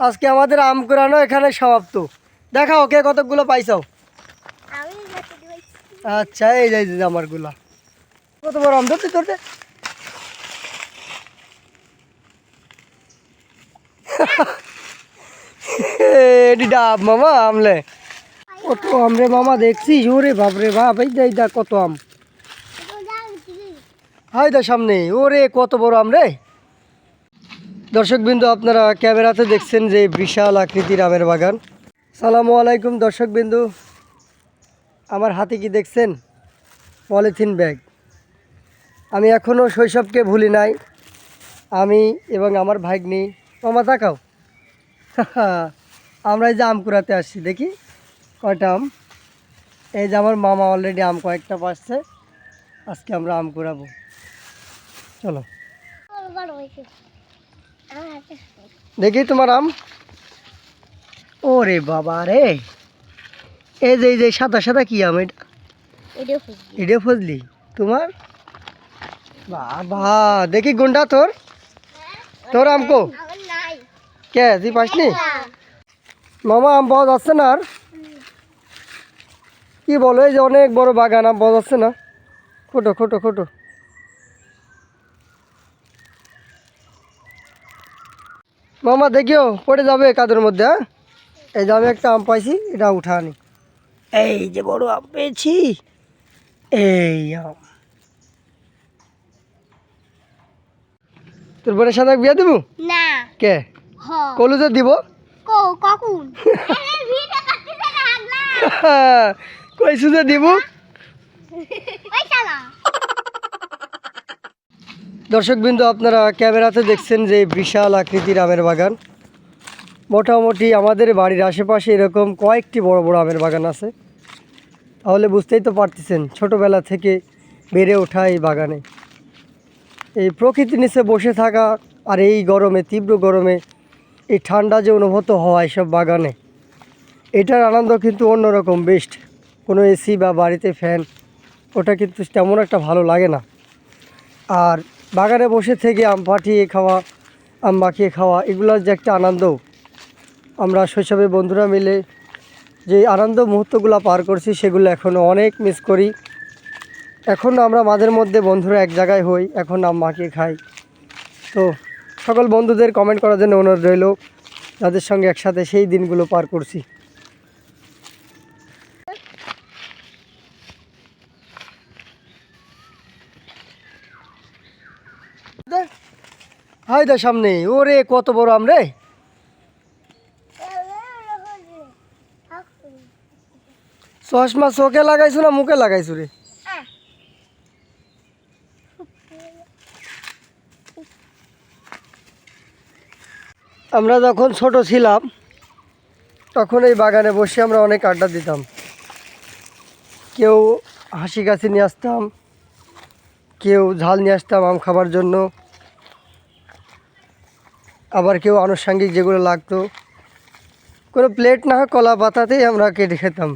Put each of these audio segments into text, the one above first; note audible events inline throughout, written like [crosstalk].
আজকে আমাদের আম কুড়ানো এখানে সমাপ্ত। দেখাও কে কতগুলো দিই আচ্ছা এই যাই আমারগুলা। কত বড় আম ধরতে ধরতে ডাব মামা আমলে কত আম রে মামা দেখছিস ওরে বাপরে বাপ এই দেখ দেখ কত আম। হাই দা সামনে ওরে কত বড় আম রে। দর্শকবিন্দু, আপনারা ক্যামেরাতে দেখছেন যে বিশাল আকৃতির আমের বাগান। সালামু আলাইকুম দর্শকবিন্দু। আমার হাতে কি দেখছেন? Polythene bag. আমি এখনও শৈশবকে ভুলি নাই। আমি এবং আমার ভাগ্নি মামা তাকাও [laughs] আমরা এই যে আম কুড়াতে আসছি, দেখি কয়টা আম। এই যে আমার মামা অলরেডি আম কয়েকটা পাচ্ছে আজকে আমরা আম কুড়াবো। চলো বড় বড় হয়েছে আমার হাতে দেখি তোমার আম। ওরে বাবা রে। এই যে এই যে সাদা সাদা কি আম এটা? এটা ফজলি তোমার? বাবা দেখি গুন্ডা তোর। তোর আম কো? কে তুই পাসনি? মামা আম পাওয়া যাচ্ছে না আর? কি বলো এই যে অনেক বড় বাগান আম পাওয়া যাচ্ছে না। খোটো খোটো খোটো। মামা দেখিও পড়ে যাবে কাদের মধ্যে হ্যাঁ? এই যে আমি একটা আম পাইছি এটা উঠানি এই যে বড় আম পেয়েছি এই আম। তোর বোনের সাথে বিয়ে দেবো? না। কে? হ। কলুজে দিব? কো কখন? আরে ভিডিও করতে না আগলা। [laughs] কই সুজে দিব? দর্শকবৃন্দ, আপনারা ক্যামেরাতে দেখছেন যে বিশাল আকৃতির আমের বাগান। মোটামুটি আমাদের বাড়ির আশেপাশে এরকম কয়েকটি বড় বড় আমের বাগান আছে। তাহলে বুঝতেই তো পারতেছেন, ছোটোবেলা থেকে বেড়ে ওঠা এই বাগানে। এই প্রকৃতির নিচে বসে থাকা আর এই গরমে, তীব্র গরমে, এই ঠান্ডা যে অনুভূত হওয়া এইসব বাগানে, এটার আনন্দ কিন্তু অন্যরকম বেস্ট। কোনো এসি বা বাড়িতে ফ্যান, ওটা কিন্তু তেমন একটা ভালো লাগে না। আর বাগানে বসে থেকে আম পাঠিয়ে খাওয়া, আম মাখিয়ে খাওয়া এগুলোর যে একটা আনন্দ। আমরা শৈশবে বন্ধুরা মিলে যে আনন্দ মুহূর্তগুলো পার করছি, সেগুলো এখনও অনেক মিস করি। এখন আমরা মাঝের মধ্যে বন্ধুরা এক জায়গায় হই, এখন আম মাখিয়ে খাই। তো সকল বন্ধুদের কমেন্ট করার জন্য অনুরোধ রইল। যাদের সঙ্গে একসাথে সেই দিনগুলো পার করছি। হাই দা সামনে। ওরে, কত বড় আম রে। চশমা চোখে লাগাইছো না মুখে লাগাইছো রে? আমরা যখন ছোট ছিলাম, তখন এই বাগানে বসে আমরা অনেক আড্ডা দিতাম। কেউ হাসি কাছি নিয়ে আসতাম, কেউ ঝাল নিয়ে আসতাম আম খাবার জন্য। আবার কেউ আনুষঙ্গিক যেগুলো লাগতো, কোনো প্লেট না কলা পাতাতেই আমরা কেটে খেতাম।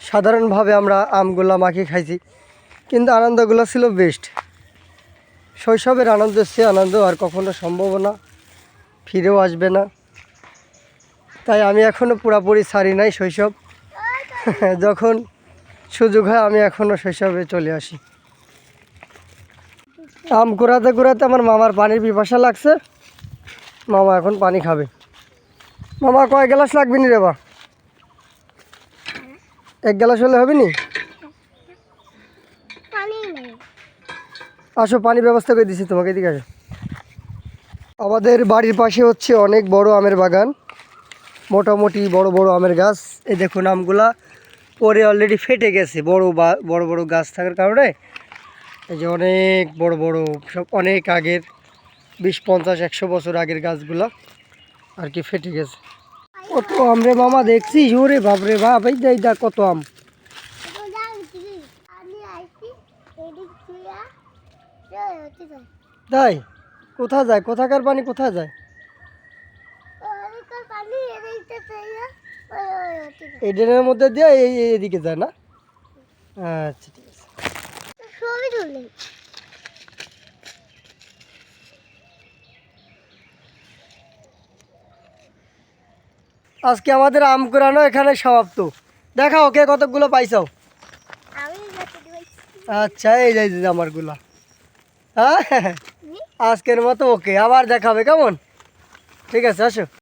সাধারণভাবে আমরা আমগুলা মাখিয়ে খাইছি, কিন্তু আনন্দগুলো ছিল বেস্ট শৈশবের আনন্দ সে আনন্দ আর কখনো সম্ভব না, ফিরেও আসবে না। তাই আমি এখনও পুরাপুরি ছাড়ি নাই শৈশব। [laughs] যখন সুযোগ হয় আমি এখনও শৈশবে চলে আসি। আম কুড়াতে কুড়াতে আমার মামার পানির পিপাসা লাগছে। মামা এখন পানি খাবে। মামা কয় গ্লাস লাগবে নি রে বা? এক গ্লাস হলে হবে নি? আসো পানি ব্যবস্থা করে দিচ্ছি তোমাকে এদিকে আসো। আমাদের বাড়ির পাশে হচ্ছে অনেক বড় আমের বাগান। মোটামুটি বড় বড় আমের গাছ। এই দেখুন আমগুলা পরে অলরেডি ফেটে গেছে। বড় বা বড় বড় গাছ থাকার কারণে। এই যে অনেক বড় বড় সব অনেক আগের। বিশ, পঞ্চাশ, একশো বছর আগের গাছগুলা আর কি ফেটে গেছে। কত আম রে মামা, দেখছি? ওরে বাপরে বাপ, এই দেখ দা কত আম। দিয়া তাই? কোথা যায়? কোথাকার পানি, কোথায় যায়? এই ড্রেনের মধ্যে দিয়ে এদিকে যায় না? আচ্ছা ঠিক আছে। আজকে আমাদের আম কুড়ানো এখানে সমাপ্ত। দেখা ওকে যাতে দিয়েছি আচ্ছা এই যাই আমারগুলা হ্যাঁ? আজকের মতো ওকে আবার দেখাবে কেমন? ঠিক আছে আসো।